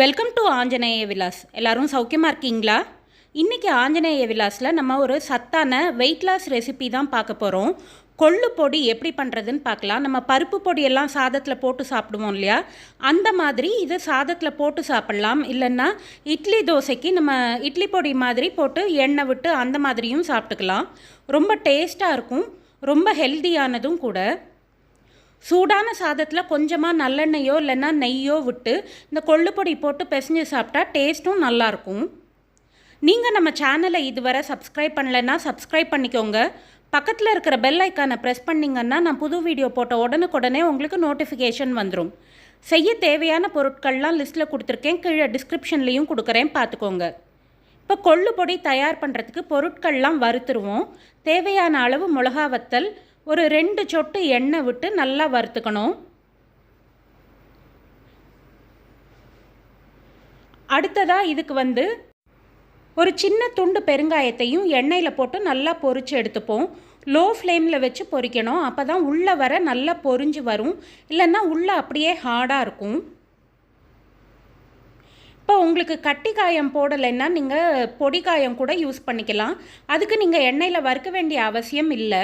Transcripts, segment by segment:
Welcome to Anjaneya Vilas எல்லாரும் சௌக்கியமாக இருக்கீங்களா? இன்றைக்கி ஆஞ்சநேய விலாஸில் நம்ம ஒரு சத்தான வெயிட் லாஸ் ரெசிபி தான் பார்க்க போகிறோம் கொள்ளு பொடி எப்படி பண்ணுறதுன்னு பார்க்கலாம். நம்ம பருப்பு பொடியெல்லாம் சாதத்தில் போட்டு சாப்பிடுவோம் இல்லையா? அந்த மாதிரி இது சாதத்தில் போட்டு சாப்பிட்லாம். இல்லைன்னா இட்லி தோசைக்கு நம்ம இட்லி பொடி மாதிரி போட்டு எண்ணெய் விட்டு அந்த மாதிரியும் சாப்பிட்டுக்கலாம். ரொம்ப டேஸ்ட்டாக இருக்கும். ரொம்ப ஹெல்தியானதும் கூட. சூடான சாதத்தில் கொஞ்சமாக நல்லெண்ணெயோ இல்லைன்னா நெய்யோ விட்டு இந்த கொள்ளுப்பொடி போட்டு பிசைஞ்சு சாப்பிட்டா டேஸ்ட்டும் நல்லாயிருக்கும் நீங்கள் நம்ம சேனலை இதுவரை சப்ஸ்கிரைப் பண்ணலைன்னா சப்ஸ்கிரைப் பண்ணிக்கோங்க. பக்கத்தில் இருக்கிற பெல் ஐக்கானை ப்ரெஸ் பண்ணிங்கன்னா நான் புது வீடியோ போட்ட உடனுக்குடனே உங்களுக்கு நோட்டிஃபிகேஷன் வந்துடும் செய்ய தேவையான பொருட்கள்லாம் லிஸ்ட்டில் கொடுத்துருக்கேன். கீழே டிஸ்கிரிப்ஷன்லேயும் கொடுக்குறேன். பார்த்துக்கோங்க. இப்போ கொள்ளு பொடி தயார் பண்ணுறதுக்கு பொருட்கள்லாம் வறுத்துருவோம். தேவையான அளவு மிளகா வத்தல் ஒரு ரெண்டு சொட்டு எண்ணெய் விட்டு நல்லா வறுத்துக்கணும். அடுத்ததாக இதுக்கு வந்து ஒரு சின்ன துண்டு பெருங்காயத்தையும் எண்ணெயில் போட்டு நல்லா பொரித்து எடுத்துப்போம். லோ ஃப்ளேமில் வச்சு பொறிக்கணும் அப்போ தான் உள்ளே வர நல்லா பொரிஞ்சு வரும். இல்லைன்னா உள்ளே அப்படியே ஹார்டாக இருக்கும். இப்போ உங்களுக்கு கட்டி காயம் போடலைன்னா நீங்கள் பொடி காயம் கூட யூஸ் பண்ணிக்கலாம். அதுக்கு நீங்கள் எண்ணெயில் வறுக்க வேண்டிய அவசியம் இல்லை.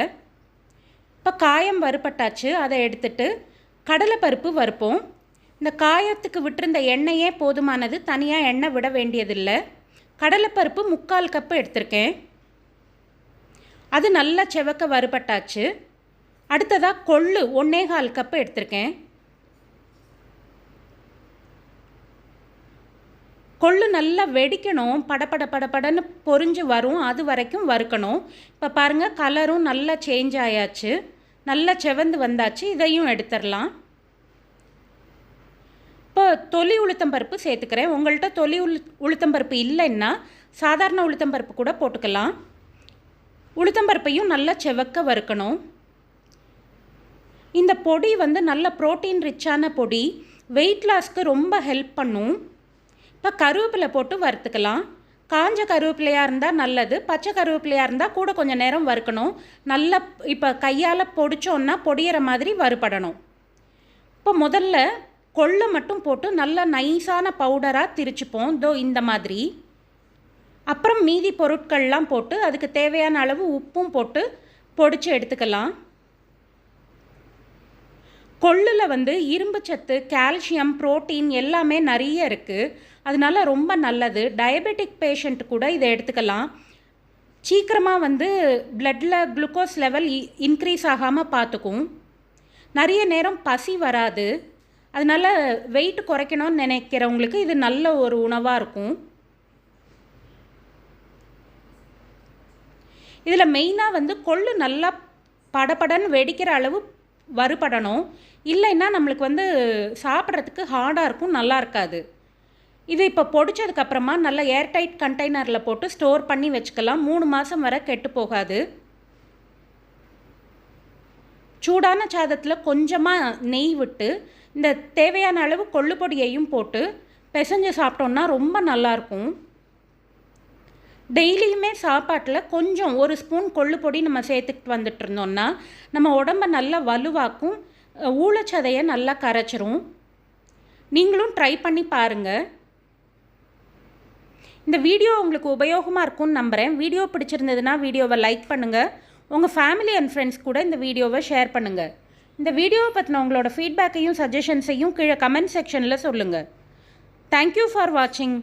இப்போ காயம் வறுப்பட்டாச்சு அதை எடுத்துட்டு கடலைப்பருப்பு வறுப்போம். இந்த காயத்துக்கு விட்டிருந்த எண்ணெயே போதுமானது தனியாக எண்ணெய் விட வேண்டியதில்லை. கடலைப்பருப்பு முக்கால் கப்பு எடுத்திருக்கேன். அது நல்லா செவக்க வறுபட்டாச்சு. அடுத்ததாக கொள்ளு ஒன்றே கால் கப்பு எடுத்திருக்கேன். கொள்ளு நல்லா வெடிக்கணும். படபட படபடன்னு பொரிஞ்சு வரும். அது வரைக்கும் வறுக்கணும். இப்போ பாருங்கள் கலரும் நல்லா சேஞ்ச் ஆயாச்சு. நல்லா செவந்து வந்தாச்சு. இதையும் எடுத்துடலாம். இப்போ தொலி உளுத்தம்பருப்பு சேர்த்துக்கிறேன். உங்கள்கிட்ட தொலி உளு உளுத்தம்பருப்பு இல்லைன்னா சாதாரண உளுத்தம்பருப்பு கூட போட்டுக்கலாம். உளுத்தம்பருப்பையும் நல்லா செவக்க வறுக்கணும். இந்த பொடி வந்து நல்ல ப்ரோட்டீன் ரிச்சான பொடி. வெயிட் லாஸ்க்கு ரொம்ப ஹெல்ப் பண்ணும். இப்போ கருவேப்பிலை போட்டு வறுத்துக்கலாம். காஞ்ச கருவேப்பிலையாக இருந்தால் நல்லது பச்சை கருவேப்பிலையாக இருந்தால் கூட கொஞ்சம் நேரம் வறுக்கணும். நல்லா இப்போ கையால் பொடிச்சோன்னா பொடியிற மாதிரி வறுபடணும். இப்போ முதல்ல கொள்ளை மட்டும் போட்டு நல்லா நைஸான பவுடராக திரிச்சுப்போம். இதோ இந்த மாதிரி. அப்புறம் மீதி பொருட்கள்லாம் போட்டு அதுக்கு தேவையான அளவு உப்பும் போட்டு பொடிச்சு எடுத்துக்கலாம். கொள்ளில் வந்து இரும்பு சத்து கால்சியம் ப்ரோட்டீன் எல்லாமே நிறைய இருக்குது அதனால ரொம்ப நல்லது. டயபெட்டிக் பேஷண்ட் கூட இதை எடுத்துக்கலாம். சீக்கிரமாக வந்து பிளட்டில் குளுக்கோஸ் லெவல் இன்க்ரீஸ் ஆகாமல் பார்த்துக்கும் நிறைய நேரம் பசி வராது. அதனால் வெயிட் குறைக்கணும்னு நினைக்கிறவங்களுக்கு இது நல்ல ஒரு உணவாக இருக்கும். இதில் மெயினாக வந்து கொள்ளு நல்லா படபடன்னு வெடிக்கிற அளவு வறுபடணும். இல்லைன்னா நம்மளுக்கு வந்து சாப்பிட்றதுக்கு ஹார்டாக இருக்கும் நல்லா இருக்காது. இது இப்போ பொடிச்சதுக்கப்புறமா நல்லா ஏர்டைட் கண்டெய்னரில் போட்டு ஸ்டோர் பண்ணி வச்சுக்கலாம். மூணு மாதம் வரை கெட்டு போகாது. சூடான சாதத்தில் கொஞ்சமாக நெய் விட்டு இந்த தேவையான அளவு கொள்ளு பொடியையும் போட்டு பிசைஞ்சு சாப்பிட்டோன்னா ரொம்ப நல்லாயிருக்கும் டெய்லியுமே சாப்பாட்டில் கொஞ்சம் ஒரு ஸ்பூன் கொள்ளு பொடி நம்ம சேர்த்துக்கிட்டு வந்துட்டு இருந்தோம்னா நம்ம உடம்ப நல்லா வலுவாக்கும் ஊழச்சதையை நல்லா கரைச்சிரும். நீங்களும் ட்ரை பண்ணி பாருங்கள் இந்த வீடியோ உங்களுக்கு உபயோகமாக இருக்கும்னு நம்புகிறேன் வீடியோ பிடிச்சிருந்ததுன்னா வீடியோவை லைக் பண்ணுங்கள் உங்கள் ஃபேமிலி அண்ட் ஃப்ரெண்ட்ஸ் கூட இந்த வீடியோவை ஷேர் பண்ணுங்கள் இந்த வீடியோவை பற்றின உங்களோட ஃபீட்பேக்கையும் சஜஷன்ஸையும் கீழே கமெண்ட் செக்ஷனில் சொல்லுங்கள் தேங்க்யூ ஃபார் வாட்சிங்